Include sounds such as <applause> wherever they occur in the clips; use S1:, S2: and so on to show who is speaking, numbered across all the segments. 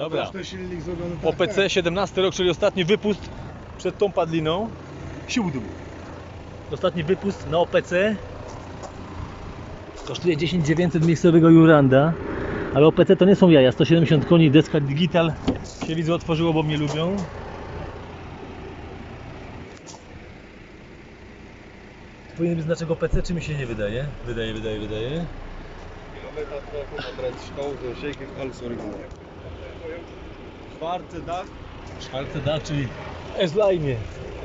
S1: Dobra.
S2: Silnik zrobiony tak.
S1: OPC 17 rok, czyli ostatni wypust przed tą padliną. Siódm. Ostatni wypust na OPC. Kosztuje 10 900 miejscowego Juranda. Ale OPC to nie są jaja, 170 koni, deska digital się widzę otworzyło, bo mnie lubią. Powinien być znaczek OPC, czy mi się nie wydaje? Wydaje, wydaje, wydaje.
S2: Kilometer trochę, 130.000, zeker alles original. Dak,
S1: Czwarte da, czyli S-Line.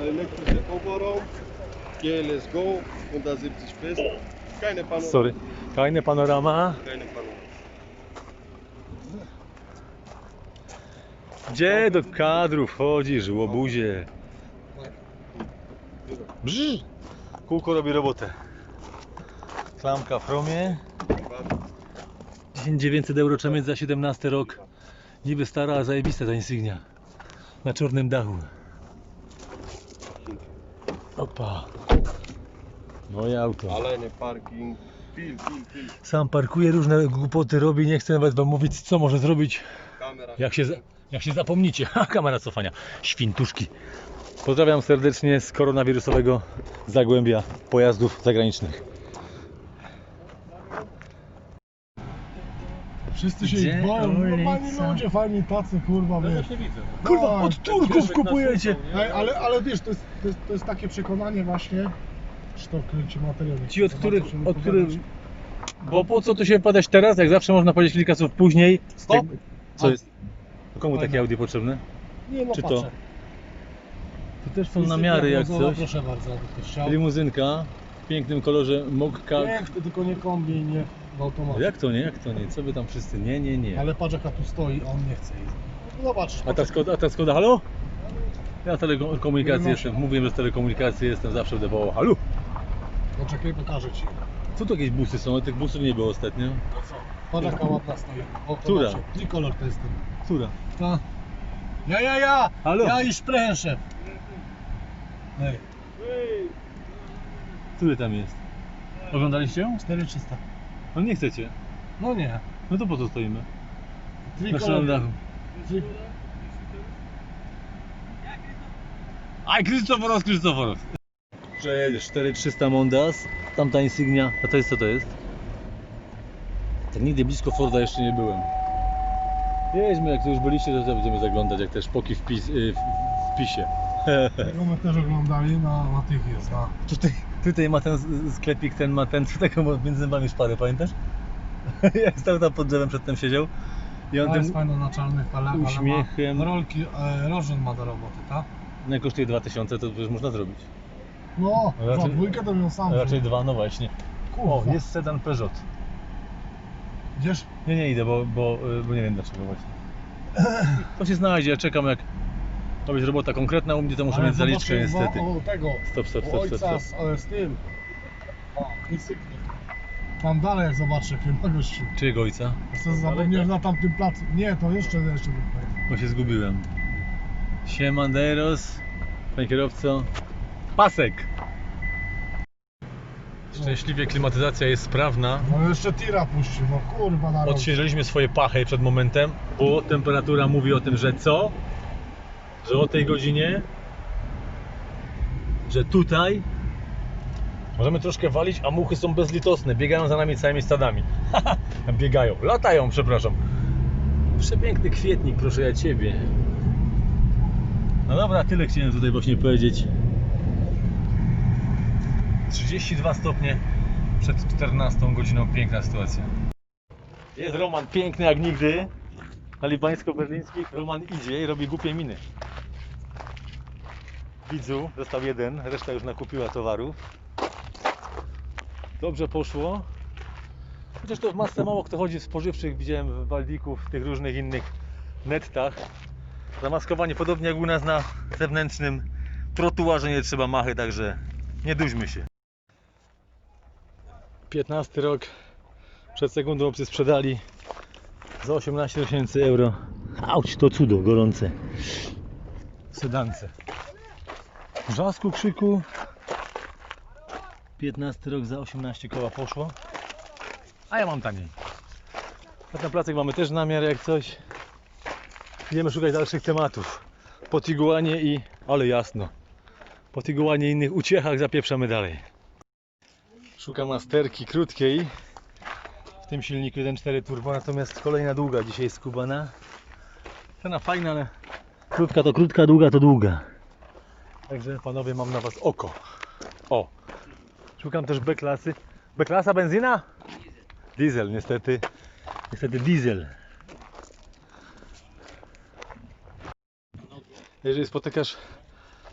S2: elektrische Kofferraum, GLS Go, 170 fest. Keine Panorama.
S1: Sorry. Fajne panorama.
S2: Keine Panorama.
S1: Gdzie do kadru wchodzisz, łobuzie? Brz! Kółko robi robotę. Klamka w chromie. 1900 euro trzeba mieć za 17 rok. Niby stara, a zajebista ta insygnia. Na czarnym dachu. Opa. Moje auto.
S2: Alleine Parking, viel, viel, viel.
S1: Sam parkuje, różne głupoty robi. Nie chcę nawet wam mówić, co może zrobić.
S2: Kamera.
S1: Jak się, za- jak się zapomnicie, <laughs> ha, kamera cofania, świntuszki. Pozdrawiam serdecznie z koronawirusowego zagłębia pojazdów zagranicznych.
S3: Wszyscy się
S1: Gdzie
S3: ich boją, normalni
S1: ulica?
S3: ludzie, fajni tacy, kurwa, wiesz.
S2: widzę.
S1: Kurwa,
S3: No,
S1: od Turków kupujecie!
S3: Ej, ale, ale wiesz, to jest, to, jest, to jest takie przekonanie właśnie, że to kręci materiał.
S1: Ci od
S3: Za
S1: których,
S3: bardzo
S1: od których... Bo po co tu się padać teraz, jak zawsze można powiedzieć kilka słów później.
S3: Stop!
S1: Jak- Co
S3: A.
S1: jest? Komu takie Audi potrzebne?
S3: Nie no,
S1: Czy to
S3: patrzę.
S1: Tu też są namiary jak
S3: brązowa,
S1: coś.
S3: Proszę bardzo, jakby ktoś chciał.
S1: Limuzynka w pięknym kolorze Mokka.
S3: Piękny, tylko nie kombi, nie w automacie.
S1: Jak to nie, jak to nie? Co wy tam wszyscy? Nie, nie, nie.
S3: Ale patrz jaka tu stoi, a on nie chce. No Zobaczysz,
S1: A ta Skoda, a ta Skoda halo? Ja telekomunikacji jestem, mówiłem, że z telekomunikacji jestem zawsze w dewoło. Halo?
S3: No czekaj, pokażę ci.
S1: Co to jakieś busy są? Tych busów nie było ostatnio.
S3: Patrz jaka ładna stoi.
S1: Która?
S3: Tricolor to jest ten.
S1: Która?
S3: Ta. Ja, ja, ja!
S1: Halo?
S3: Ja i sprężę. Ej,
S1: Który tam jest? Oglądaliście ją?
S3: 4300.
S1: No nie chcecie.
S3: No nie.
S1: No to po co stoimy? Na
S3: Tricolor.
S1: szalonym dachu.
S3: Tri-
S1: Aj, Krzysztoforos, Krzysztoforos! Przejedziesz 4300 Mondas, tamta insygnia, a to jest co to jest? Tak nigdy blisko Forda jeszcze nie byłem. Jedźmy, jak tu już byliście, to też będziemy zaglądać, jak te szpoki w, pis, y, w, w pisie.
S3: Tego my też oglądali, na, na tych jest, na...
S1: Tutaj, tutaj ma ten sklepik, ten ma ten, <laughs> co taką między zębami szparę, pamiętasz? <laughs> jak stał tam pod drzewem, przedtem siedział. I on
S3: To jest
S1: tym
S3: na czarnych, ale, ale
S1: uśmiechem-
S3: ma rolki, e, rożen ma do roboty, tak?
S1: no, kosztuje 2000, to przecież można zrobić.
S3: No,
S1: raczej-
S3: za dwójkę to bym sam
S1: Raczej dwa, no właśnie. O,
S3: Kurwa.
S1: jest sedan Peugeot.
S3: Idziesz?
S1: Nie, nie idę, bo, bo, y, bo nie wiem dlaczego właśnie. To się znajdzie, ja czekam jak ma być robota konkretna u mnie, to muszę
S3: Ale
S1: mieć zaliczkę
S3: zobaczcie,
S1: niestety.
S3: O, tego,
S1: Stop, stop, stop, stop,
S3: ojca
S1: stop.
S3: z, e, z tym. O, insygnie. Tam dalej jak zobaczę, jakie ma gościu.
S1: Czyjego ojca?
S3: Co zapomniałem na tamtym placu. Nie, to jeszcze, jeszcze bym.
S1: Bo się zgubiłem. Siemanderos, panie kierowco. Pasek! Szczęśliwie klimatyzacja jest sprawna.
S3: No jeszcze tira puścił, no kurwa na.
S1: Odświeżyliśmy swoje pachy przed momentem, bo temperatura mówi o tym, że co? Że o tej godzinie, że tutaj możemy troszkę walić, a muchy są bezlitosne, biegają za nami całymi stadami. <laughs> biegają, latają, przepraszam. Przepiękny kwietnik, proszę ja Ciebie. No dobra, tyle chciałem tutaj właśnie powiedzieć. 32 stopnie przed 14 godziną, piękna sytuacja. Jest Roman piękny jak nigdy. Na libańsko-berlińskich Roman idzie i robi głupie miny. Widzu, został jeden, reszta już nakupiła towarów. Dobrze poszło. Chociaż to w masce mało kto chodzi w spożywczych, widziałem w Waldiku, w tych różnych innych nettach. Zamaskowanie podobnie jak u nas na zewnętrznym trotuarze nie trzeba machy, także nie duźmy się. 15 rok przed sekundą obcy sprzedali za 18 tysięcy euro. Auć, to cudo gorące. W sedance. Wrzasku, krzyku. 15 rok za 18 koła poszło. A ja mam taniej. Na ten placek mamy też namiar jak coś. Idziemy szukać dalszych tematów. Po Tiguanie i... ale jasno. Po Tiguanie i innych uciechach zapieprzamy dalej. Szukam masterki krótkiej. W tym silniku 1.4 turbo, natomiast kolejna długa dzisiaj skubana. Cena fajna, ale krótka to krótka, długa to długa. Także panowie mam na was oko. O! Szukam też B-klasy. B-klasa benzyna? Diesel niestety. Niestety diesel. Jeżeli spotykasz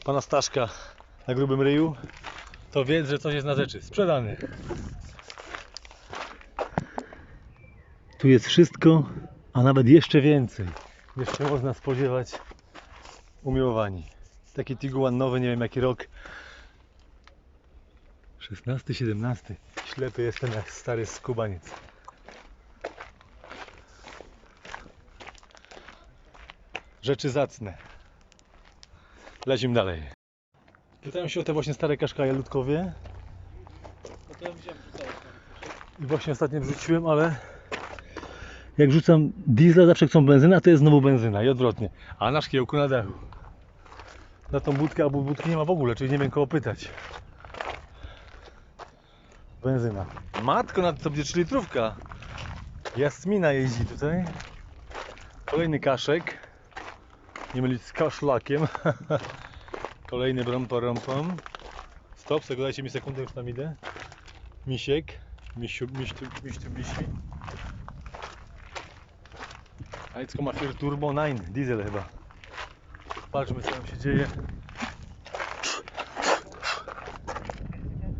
S1: pana Staszka na grubym ryju, to wiedz, że coś jest na rzeczy. Sprzedany. Tu jest wszystko, a nawet jeszcze więcej. Jeszcze można spodziewać umiłowani. Taki Tiguan nowy, nie wiem jaki rok. 16, 17. Ślepy jestem jak stary skubaniec. Rzeczy zacne. Lecimy dalej. Pytałem się o te właśnie stare kaszkaje ludkowie. I właśnie ostatnio wrzuciłem, ale jak rzucam diesla, zawsze chcą benzyna, to jest znowu benzyna i odwrotnie. A na szkiełku na dachu. Na tą budkę albo budki nie ma w ogóle, czyli nie wiem kogo pytać. Benzyna. Matko, na to będzie 3 litrówka. Jasmina jeździ tutaj. Kolejny kaszek. Nie mylić z kaszlakiem. <laughs> Kolejny brompa rompom. Stop, sobie dajcie mi sekundę, już tam idę. Misiek. Misiu, miściu, miściu, misi. Ajcko ma Fiat Turbo 9, diesel chyba. Patrzmy co tam się dzieje.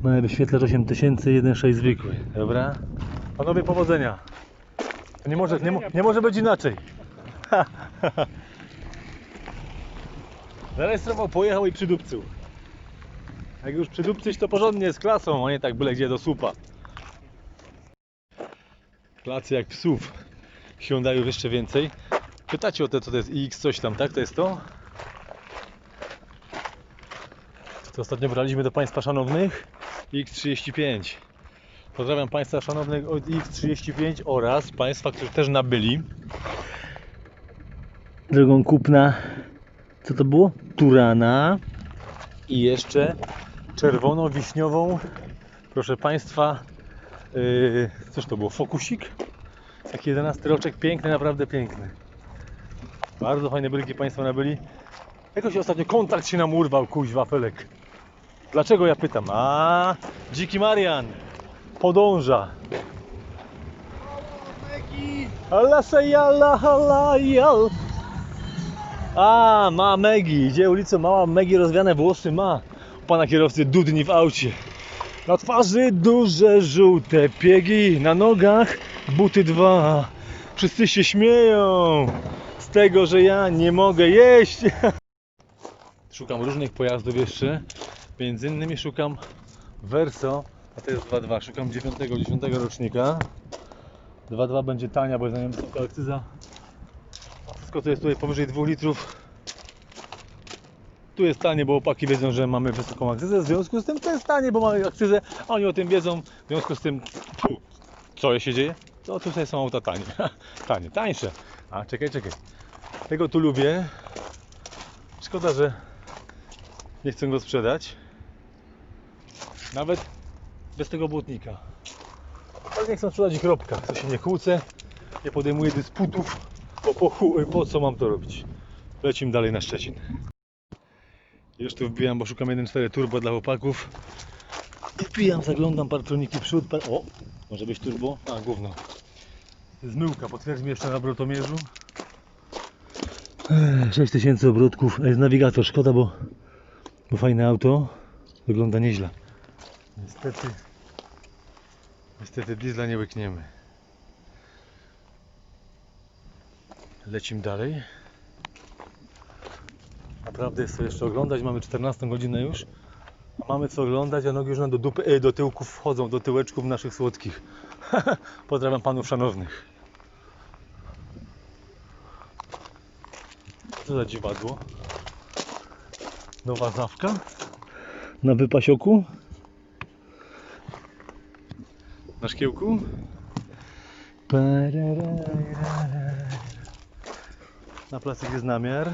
S1: Mamy wyświetlacz 8000, 1.6 zwykły. Dobra. Panowie powodzenia. Nie może, nie, nie może być inaczej. <laughs> Zarejestrował, pojechał i przydupcył. Jak już przydupcyć to porządnie z klasą, a nie tak byle gdzie do słupa. Klacy jak psów. Hyundaiów jeszcze więcej. Pytacie o to co to jest iX coś tam, tak? To jest to? To ostatnio braliśmy do Państwa szanownych X35. Pozdrawiam Państwa szanownych od X35 oraz Państwa, którzy też nabyli. Drogą kupna, co to było? Turana i jeszcze czerwono-wiśniową, proszę Państwa, yy, to było? Fokusik? Taki 11 roczek, piękny, naprawdę piękny. Bardzo fajne bryki Państwo nabyli. Jakoś ostatnio kontakt się nam urwał, kuźwa Felek. Dlaczego ja pytam? A, dziki Marian podąża. Allah say Allah, Allah, yal. A, ma Megi, idzie ulicą, mała Megi rozwiane włosy ma. U pana kierowcy dudni w aucie. Na twarzy duże żółte piegi, na nogach buty dwa. Wszyscy się śmieją z tego, że ja nie mogę jeść. <laughs> Szukam różnych pojazdów jeszcze. Między innymi szukam Verso, a to jest 2.2. Szukam 9, 10 rocznika. 2.2 będzie tania, bo jest na nią wysoka akcyza. Wszystko co jest tutaj powyżej 2 litrów. Tu jest tanie, bo opaki wiedzą, że mamy wysoką akcyzę. W związku z tym to jest tanie, bo mamy akcyzę. a Oni o tym wiedzą. W związku z tym, co się dzieje? To tutaj są auta tanie. <laughs> tanie, tańsze. A czekaj, czekaj. Tego tu lubię. Szkoda, że nie chcę go sprzedać. Nawet bez tego błotnika. Ale nie chcę sprzedać kropka. To się nie kłócę. Nie podejmuję dysputów. Po, chu- po co mam to robić? Lecimy dalej na Szczecin. Już tu wbijam, bo szukam 1.4 turbo dla chłopaków. I wbijam, zaglądam, partroniki przód. Par... O! Może być turbo? A, gówno. Zmyłka, potwierdź mi jeszcze na obrotomierzu. Ech, 6000 obrotków. Jest nawigator, szkoda, bo, bo fajne auto. Wygląda nieźle. Niestety, niestety diesla nie łykniemy. Lecimy dalej. Naprawdę jest co jeszcze oglądać. Mamy 14 godzinę już. A mamy co oglądać, a nogi już nam do, dupy, e, do tyłków wchodzą, do tyłeczków naszych słodkich. <laughs> Pozdrawiam panów szanownych. Co za dziwadło? Nowa zawka na wypasioku. Na szkiełku. Na placyk jest namiar.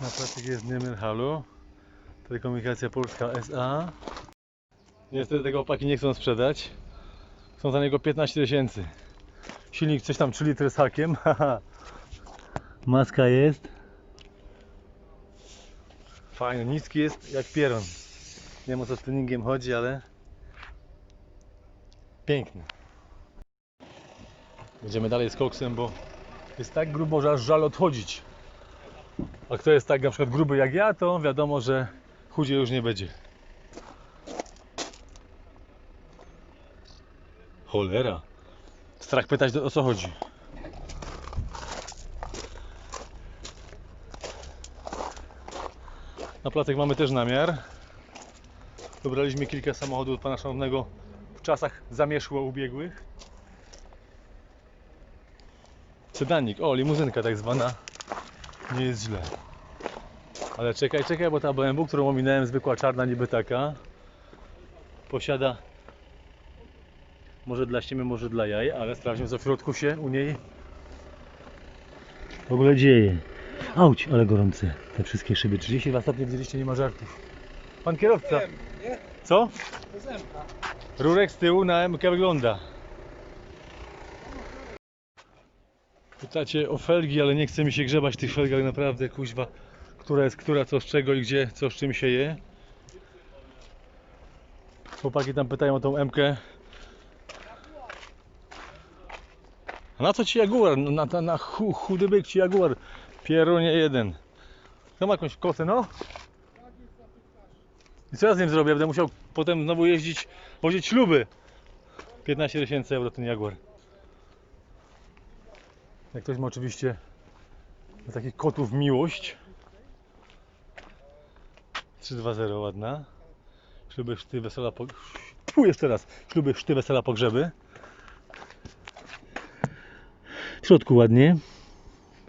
S1: Na placyk jest namiar halo. Telekomunikacja Polska SA. Niestety tego opaki nie chcą sprzedać. Chcą za niego 15 tysięcy. Silnik coś tam 3 litry z hakiem. <laughs> Maska jest. Fajny, niski jest jak pieron. Nie wiem o co z tuningiem chodzi, ale piękny. Będziemy dalej z koksem, bo jest tak grubo, że aż żal odchodzić. A kto jest tak na przykład gruby jak ja, to wiadomo, że chudzie już nie będzie. Cholera. Strach pytać o co chodzi. Na placek mamy też namiar. Wybraliśmy kilka samochodów od pana szanownego w czasach zamierzchło ubiegłych. Sedanik, o limuzynka tak zwana. Nie jest źle. Ale czekaj, czekaj, bo ta BMW, którą ominąłem, zwykła czarna niby taka, posiada może dla ściemy, może dla jaj, ale sprawdźmy co w środku się u niej w ogóle dzieje. Auć, ale gorące. Te wszystkie szyby. 32 stopnie widzieliście, nie ma żartów. Pan kierowca.
S3: Nie?
S1: Co?
S3: To zemka.
S1: Rurek z tyłu na MK wygląda. Pytacie o felgi, ale nie chce mi się grzebać w tych felgach naprawdę, kuźwa. Która jest która, co z czego i gdzie, co z czym się je. Chłopaki tam pytają o tą MK. A na co ci Jaguar? Na, na, na chu, chudy byk ci Jaguar. Pierunie jeden. To ma jakąś kosę, no? I co ja z nim zrobię? Będę musiał potem znowu jeździć, wozić śluby. 15 tysięcy euro ten Jaguar. Jak ktoś ma oczywiście do takich kotów miłość. 320 ładna. Śluby, szty, wesela, po... Pu, jeszcze raz. Śluby, szty, wesela, pogrzeby. W środku ładnie.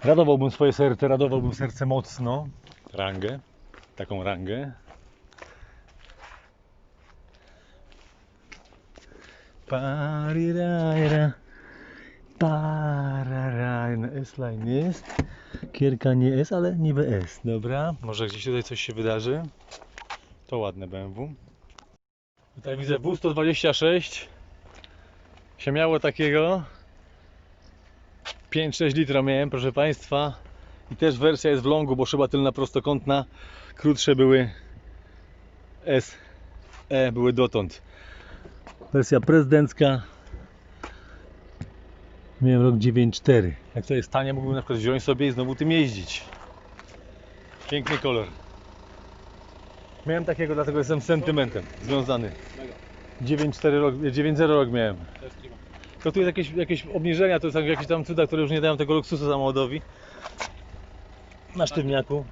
S1: Radowałbym swoje serce, radowałbym serce mocno. Rangę. Taką rangę. Parirajra. Pararaj. No S-line jest. Kierka nie jest, ale niby S. Dobra. Może gdzieś tutaj coś się wydarzy. To ładne BMW. Tutaj widzę W126. Się miało takiego. 5-6 litra miałem, proszę Państwa. I też wersja jest w longu, bo szyba tylna prostokątna. Krótsze były S, E były dotąd. Wersja prezydencka. Miałem rok 9.4. Jak to jest tanie, mógłbym na przykład wziąć sobie i znowu tym jeździć. Piękny kolor. Miałem takiego, dlatego jestem sentymentem związany. 9.4 rok, 9.0 rok miałem. To tu jest jakieś, jakieś obniżenia, to są jakieś tam cuda, które już nie dają tego luksusu samochodowi. Na sztywniaku.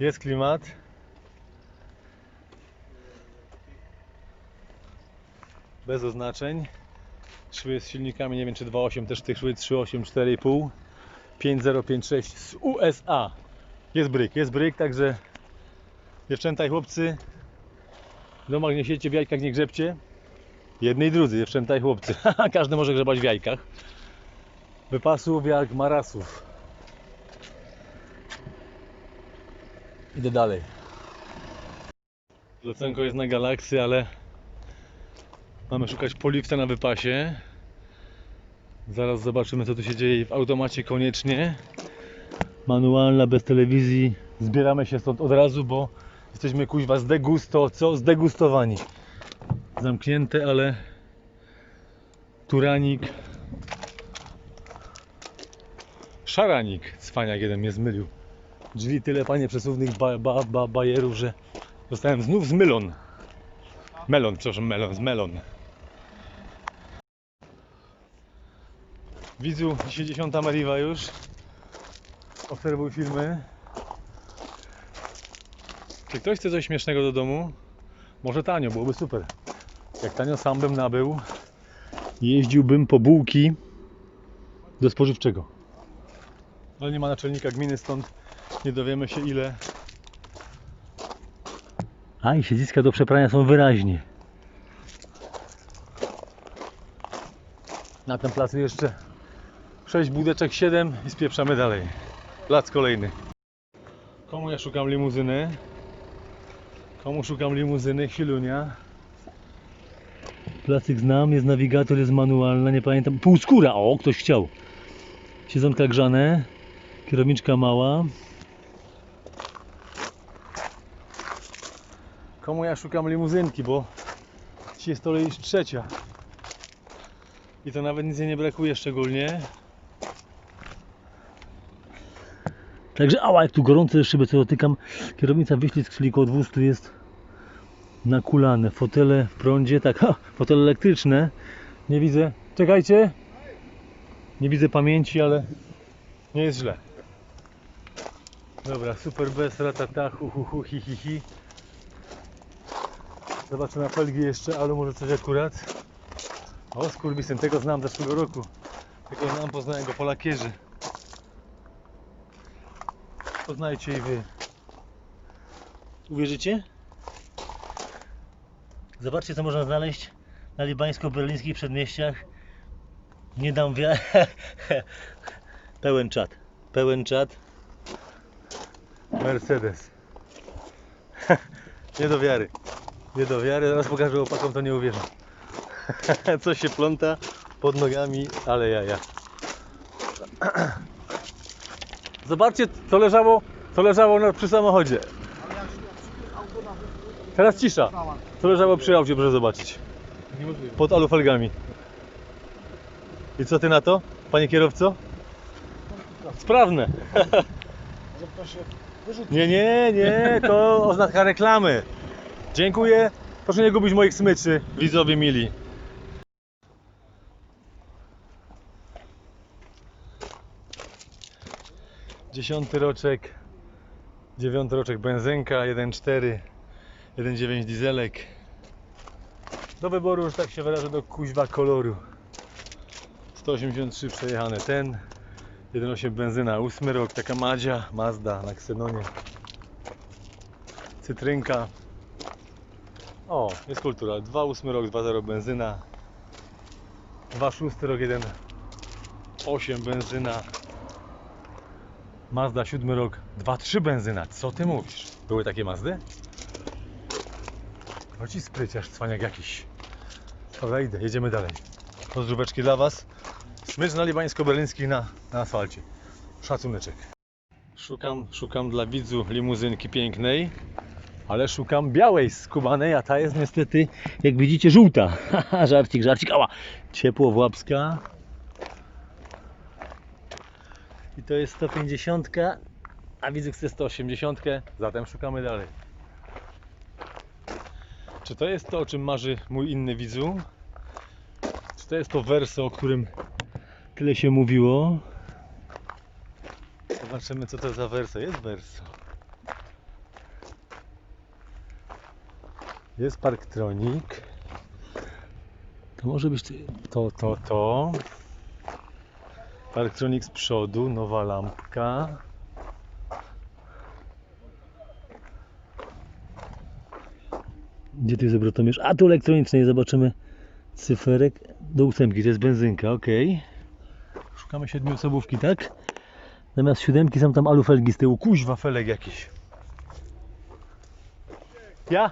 S1: Jest klimat. Bez oznaczeń. Szły z silnikami, nie wiem czy 2.8 też tych szły 3.8, 4.5 5056 z USA. Jest bryk, jest bryk, także dziewczęta i chłopcy w domach nie siedźcie, w jajkach nie grzebcie. Jednej i drudzy, dziewczęta i chłopcy. <laughs> Każdy może grzebać w jajkach. Wypasów jak marasów. Idę dalej. Zlecenko jest na galaksy, ale mamy szukać poliwca na wypasie. Zaraz zobaczymy co tu się dzieje w automacie koniecznie. Manualna, bez telewizji. Zbieramy się stąd od razu, bo jesteśmy kuźwa zdegusto, co? Zdegustowani. Zamknięte, ale turanik. Szaranik. Cwaniak jeden mnie zmylił. Drzwi tyle panie przesuwnych ba, ba, ba, bajerów, że zostałem znów z mylon. Melon, przepraszam, melon, z melon. Widzu, dzisiaj 10 Mariwa już. Obserwuj filmy. Czy ktoś chce coś śmiesznego do domu? Może tanio, byłoby super. Jak tanio sam bym nabył, jeździłbym po bułki do spożywczego. Ale nie ma naczelnika gminy, stąd nie dowiemy się ile. A i siedziska do przeprania są wyraźnie. Na ten plac jeszcze 6 budeczek, 7 i spieprzamy dalej. Plac kolejny. Komu ja szukam limuzyny? Komu szukam limuzyny? Chwilunia. Placyk znam, jest nawigator, jest manualna, nie pamiętam. Półskóra, o, ktoś chciał. Siedzonka grzane, kierowniczka mała. Komu ja szukam limuzynki, bo dzisiaj jest to już trzecia. I to nawet nic nie brakuje szczególnie. Także, ała, jak tu gorące szyby, co dotykam. Kierownica wyślizg, czyli około 200 jest nakulane. Fotele w prądzie, tak, ha, fotele elektryczne. Nie widzę, czekajcie. Nie widzę pamięci, ale nie jest źle. Dobra, super bez ratata, hu hu hu hi hi hi. Zobaczę na felgi jeszcze, ale może coś akurat. O, skurwisyn, tego znam z zeszłego roku. Tego znam, poznałem go po lakierze. Poznajcie i wy. Uwierzycie? Zobaczcie, co można znaleźć na libańsko-berlińskich przedmieściach. Nie dam wiary. <laughs> Pełen czat. Pełen czat. Mercedes. <laughs> Nie do wiary. Nie do wiary. Zaraz pokażę opakom, to nie uwierzę. <laughs> Co się pląta pod nogami, ale jaja. <clears throat> Zobaczcie, co leżało, co leżało przy samochodzie.
S3: Ale jak się auto na
S1: Teraz cisza. Co leżało przy aucie, proszę zobaczyć. Pod alufelgami. I co ty na to, panie kierowco? Sprawne. <laughs> Nie, nie, nie, to oznaka reklamy. Dziękuję. Proszę nie gubić moich smyczy, widzowie mili. Dziesiąty roczek, dziewiąty roczek benzynka, 1.4, 1.9 dieselek. Do wyboru, że tak się wyrażę, do kuźwa koloru. 183 przejechane ten, 1.8 benzyna, 8 rok, taka Madzia, Mazda na Xenonie. Cytrynka. O, jest kultura. 2.8 rok, 2.0 benzyna. 2.6 rok, 1.8 benzyna. Mazda 7 rok, 2.3 benzyna. Co ty mówisz? Były takie Mazdy? No ci spryciarz, cwaniak jakiś. Dobra, idę, jedziemy dalej. Pozdróweczki dla Was. Smycz na libańsko-berlińskich na, na asfalcie. Szacuneczek. Szukam, szukam dla widzu limuzynki pięknej, ale szukam białej skubanej, a ta jest niestety, jak widzicie, żółta. <laughs> Żarcik, żarcik, ała. Ciepłowłapska. I to jest 150, a widzu chce 180, zatem szukamy dalej. Czy to jest to, o czym marzy mój inny widzu? Czy to jest to werso, o którym tyle się mówiło? Zobaczymy co to za werso. Jest werso. Jest Parktronik. To może być to, to, to. Parktronik z przodu, nowa lampka. Gdzie tu jest obrotomierz? A tu elektronicznie zobaczymy cyferek do ósemki. To jest benzynka, ok. Szukamy siedmioosobówki, tak? Zamiast siódemki są tam alufelgi z tyłu. Kuźwa felek jakiś. Ja?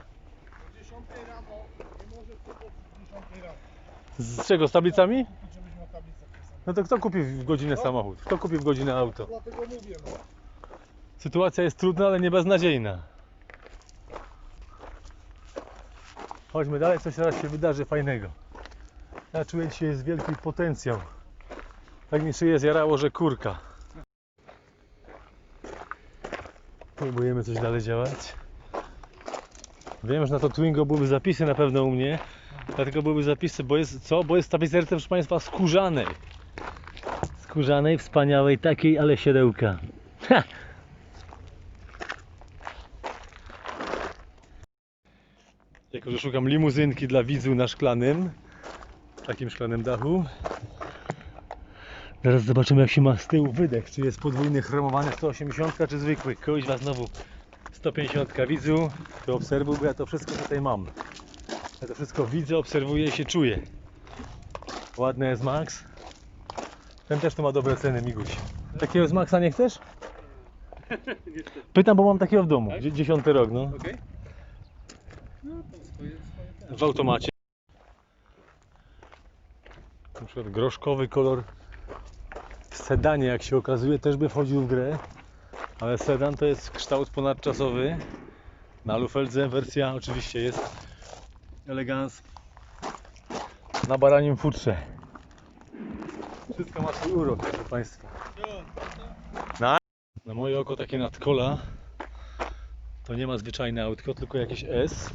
S3: 10 rano, nie możesz kupić 10 rano.
S1: Z czego? Z tablicami? No to kto kupi w godzinę samochód? Kto kupi w godzinę auto?
S3: No.
S1: Sytuacja jest trudna, ale nie beznadziejna. Chodźmy dalej, coś teraz się wydarzy fajnego. Ja czuję dzisiaj jest wielki potencjał. Tak mi szyję zjarało, że kurka. Próbujemy coś dalej działać. Wiem, że na to Twingo byłyby zapisy na pewno u mnie. Dlatego byłyby zapisy, bo jest co? Bo jest w tapicerce, proszę Państwa, skórzanej. Skórzanej, wspaniałej, takiej, ale siodełka. Ha! Szukam limuzynki dla widzu na szklanym, takim szklanym dachu. Zaraz zobaczymy jak się ma z tyłu wydech, czy jest podwójny chromowany 180 czy zwykły. Kuźwa znowu 150 widzu, to obserwuj, bo ja to wszystko tutaj mam. Ja to wszystko widzę, obserwuję i się czuję. Ładny jest Max. Ten też tu ma dobre ceny, Miguś. Takiego z Maxa nie chcesz? <laughs> Pytam, bo mam takiego w domu. Dzie- Dziesiąty rok, no.
S2: Okej? No to swoje, swoje
S1: W automacie. Na przykład groszkowy kolor w sedanie, jak się okazuje, też by wchodził w grę. Ale sedan to jest kształt ponadczasowy. Na lufeldze wersja oczywiście jest elegans na baranim futrze. Wszystko ma swój urok, proszę Państwa. Na, na moje oko takie nadkola to nie ma zwyczajne autko, tylko jakieś S.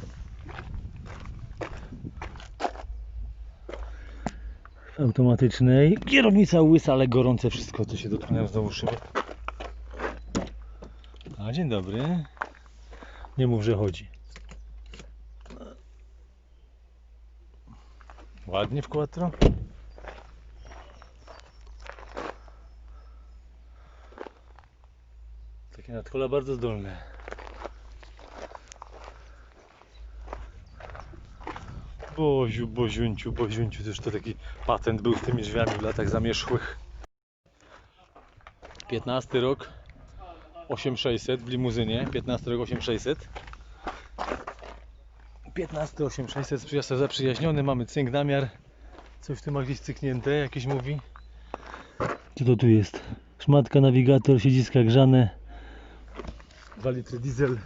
S1: automatycznej. Kierownica łysa, ale gorące wszystko, co się dotknęło znowu szyby. A dzień dobry. Nie mów, że chodzi. Ładnie w quattro. Takie nadkola bardzo zdolne. Boziu, Boziunciu, Boziunciu, też to taki patent był z tymi drzwiami w latach zamierzchłych. 15 rok 8600 w limuzynie, 15 rok 8600. 15 8600 przyjazd zaprzyjaźniony, mamy cynk namiar. Coś tu ma gdzieś cyknięte, jakieś mówi. Co to tu jest? Szmatka, nawigator, siedziska grzane. 2 litry diesel.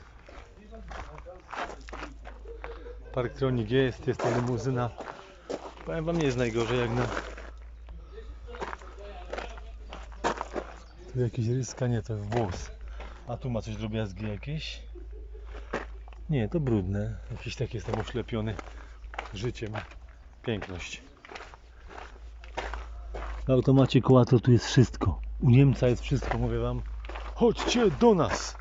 S1: Parktronik jest, jest to limuzyna. Powiem wam, nie jest najgorzej jak na... Tu jakieś ryska, nie, to włos. A tu ma coś drobiazgi jakieś. Nie, to brudne. Jakiś taki jestem oślepiony życiem. Piękność. W automacie Quattro tu jest wszystko. U Niemca jest wszystko, mówię wam. Chodźcie do nas!